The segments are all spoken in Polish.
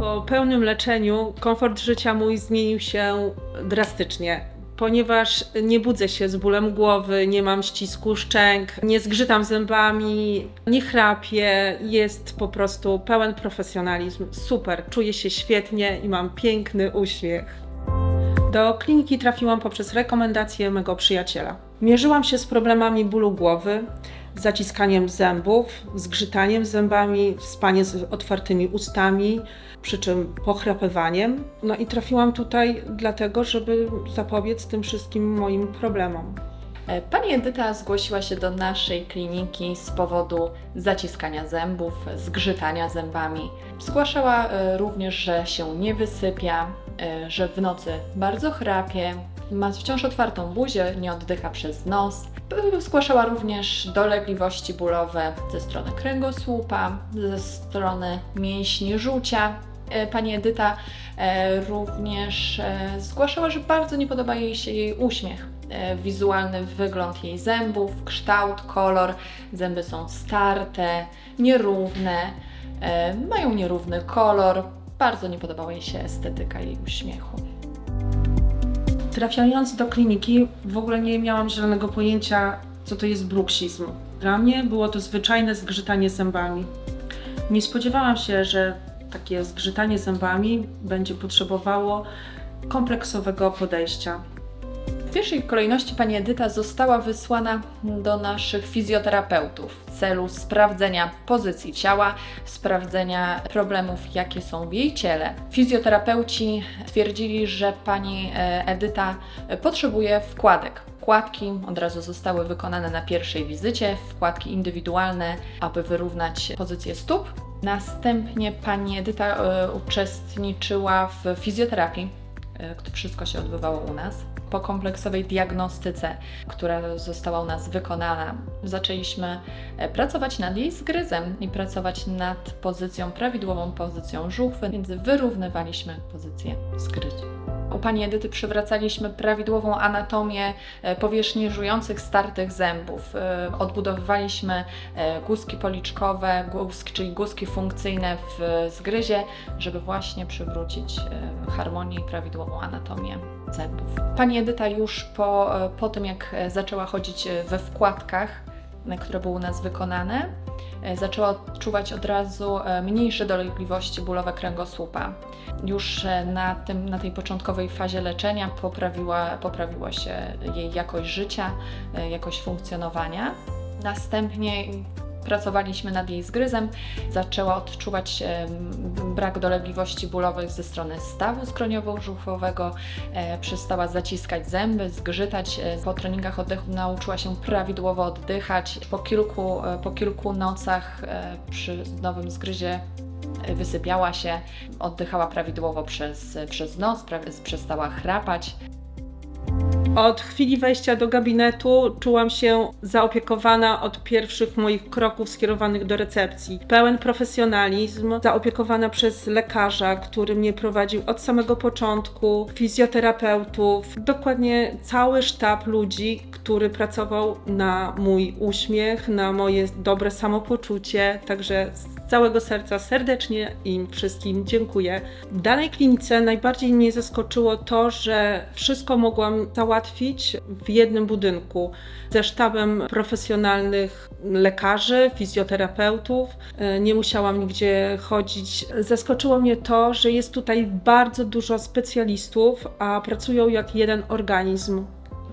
Po pełnym leczeniu komfort życia mój zmienił się drastycznie. Ponieważ nie budzę się z bólem głowy, nie mam ścisku szczęk, nie zgrzytam zębami, nie chrapię, jest po prostu pełen profesjonalizm. Super, czuję się świetnie i mam piękny uśmiech. Do kliniki trafiłam poprzez rekomendację mego przyjaciela. Mierzyłam się z problemami bólu głowy, zaciskaniem zębów, zgrzytaniem zębami, spanie z otwartymi ustami, przy czym pochrapywaniem. No i trafiłam tutaj dlatego, żeby zapobiec tym wszystkim moim problemom. E, Pani Edyta zgłosiła się do naszej kliniki z powodu zaciskania zębów, zgrzytania zębami. Zgłaszała e, również, że się nie wysypia, e, że w nocy bardzo chrapie, ma wciąż otwartą buzię, nie oddycha przez nos. Zgłaszała również dolegliwości bólowe ze strony kręgosłupa, ze strony mięśni żółcia. E, Pani Edyta e, również e, zgłaszała, że bardzo nie podoba jej się jej uśmiech wizualny wygląd jej zębów, kształt, kolor. Zęby są starte, nierówne, mają nierówny kolor. Bardzo nie podobała jej się estetyka jej uśmiechu. Trafiając do kliniki, w ogóle nie miałam zielonego pojęcia, co to jest bruksizm. Dla mnie było to zwyczajne zgrzytanie zębami. Nie spodziewałam się, że takie zgrzytanie zębami będzie potrzebowało kompleksowego podejścia. W pierwszej kolejności pani Edyta została wysłana do naszych fizjoterapeutów w celu sprawdzenia pozycji ciała, sprawdzenia problemów, jakie są w jej ciele. Fizjoterapeuci twierdzili, że pani e, Edyta potrzebuje wkładek. Wkładki od razu zostały wykonane na pierwszej wizycie, wkładki indywidualne, aby wyrównać pozycję stóp. Następnie pani Edyta e, uczestniczyła w fizjoterapii, to wszystko się odbywało u nas. Po kompleksowej diagnostyce, która została u nas wykonana, zaczęliśmy e, pracować nad jej zgryzem i pracować nad pozycją, prawidłową pozycją żuchwy, więc wyrównywaliśmy pozycję zgryzu. Pani Edyty przywracaliśmy prawidłową anatomię e, powierzchni żujących startych zębów. E, Odbudowywaliśmy e, guzki policzkowe, guzki, czyli guzki funkcyjne w zgryzie, żeby właśnie przywrócić harmonię i prawidłową anatomię zębów. Pani Edyta już po, po tym, jak zaczęła chodzić we wkładkach, które były u nas wykonane, e, zaczęła odczuwać od razu e, mniejsze dolegliwości bólowe kręgosłupa. Już e, na, tym, na tej początkowej fazie leczenia poprawiła, poprawiła się jej jakość życia, jakość funkcjonowania. Następnie pracowaliśmy nad jej zgryzem. Zaczęła odczuwać brak dolegliwości bólowych ze strony stawu skroniowo-żuchwowego, e, przestała zaciskać zęby, zgrzytać. E, Po treningach oddechu nauczyła się prawidłowo oddychać. Po kilku, e, po kilku nocach przy nowym zgryzie wysypiała się, oddychała prawidłowo przez, przez pra- przestała chrapać. Od chwili wejścia do gabinetu czułam się zaopiekowana od pierwszych moich kroków skierowanych do recepcji. Pełen profesjonalizm, zaopiekowana przez lekarza, który mnie prowadził od samego początku, fizjoterapeutów, dokładnie cały sztab ludzi, który pracował na mój uśmiech, na moje dobre samopoczucie. Także całego serca serdecznie im wszystkim dziękuję. W danej klinice najbardziej mnie zaskoczyło to, że wszystko mogłam załatwić w jednym budynku ze sztabem profesjonalnych lekarzy, fizjoterapeutów. E, Nie musiałam nigdzie chodzić. Zaskoczyło mnie to, że jest tutaj bardzo dużo specjalistów, a pracują jak jeden organizm.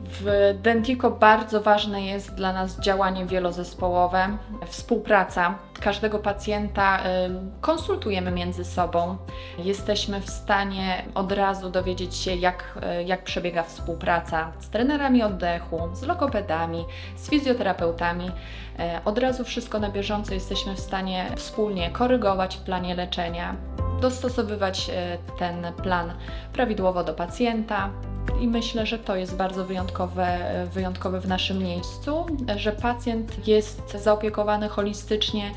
W Dentico bardzo ważne jest dla nas działanie wielozespołowe, współpraca. Każdego pacjenta ym, konsultujemy między sobą. Jesteśmy w stanie od razu dowiedzieć się, jak, y, jak przebiega współpraca z trenerami oddechu, z logopedami, z fizjoterapeutami. E, Od razu wszystko na bieżąco jesteśmy w stanie wspólnie korygować w planie leczenia, dostosowywać ten plan prawidłowo do pacjenta. I myślę, że to jest bardzo wyjątkowe, wyjątkowe w naszym miejscu, że pacjent jest zaopiekowany holistycznie.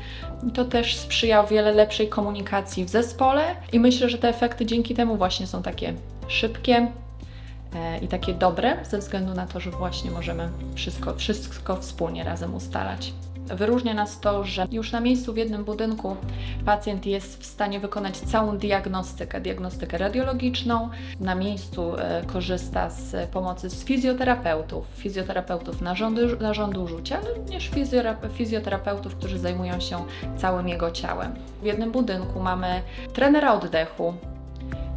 To też sprzyja wiele lepszej komunikacji w zespole i myślę, że te efekty dzięki temu właśnie są takie szybkie e, i takie dobre, ze względu na to, że właśnie możemy wszystko, wszystko wspólnie razem ustalać. Wyróżnia nas to, że już na miejscu w jednym budynku pacjent jest w stanie wykonać całą diagnostykę, diagnostykę radiologiczną. Na miejscu e, korzysta z pomocy z fizjoterapeutów, fizjoterapeutów narządu, narządu rzucia, ale również fizjoterapeutów, którzy zajmują się całym jego ciałem. W jednym budynku mamy trenera oddechu,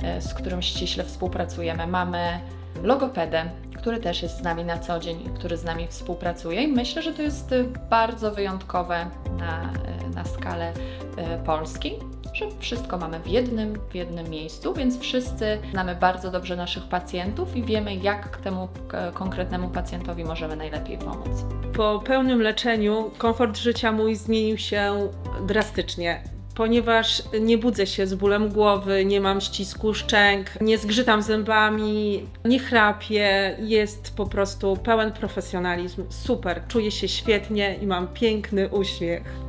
e, z którym ściśle współpracujemy. Mamy logopedę, który też jest z nami na co dzień, który z nami współpracuje i myślę, że to jest e, bardzo wyjątkowe na, e, na skalę e, Polski, że wszystko mamy w jednym, w jednym miejscu, więc wszyscy znamy bardzo dobrze naszych pacjentów i wiemy, jak temu konkretnemu pacjentowi możemy najlepiej pomóc. Po pełnym leczeniu komfort życia mój zmienił się drastycznie. Ponieważ nie budzę się z bólem głowy, nie mam ścisku szczęk, nie zgrzytam zębami, nie chrapię, jest po prostu pełen profesjonalizm. Super, czuję się świetnie i mam piękny uśmiech.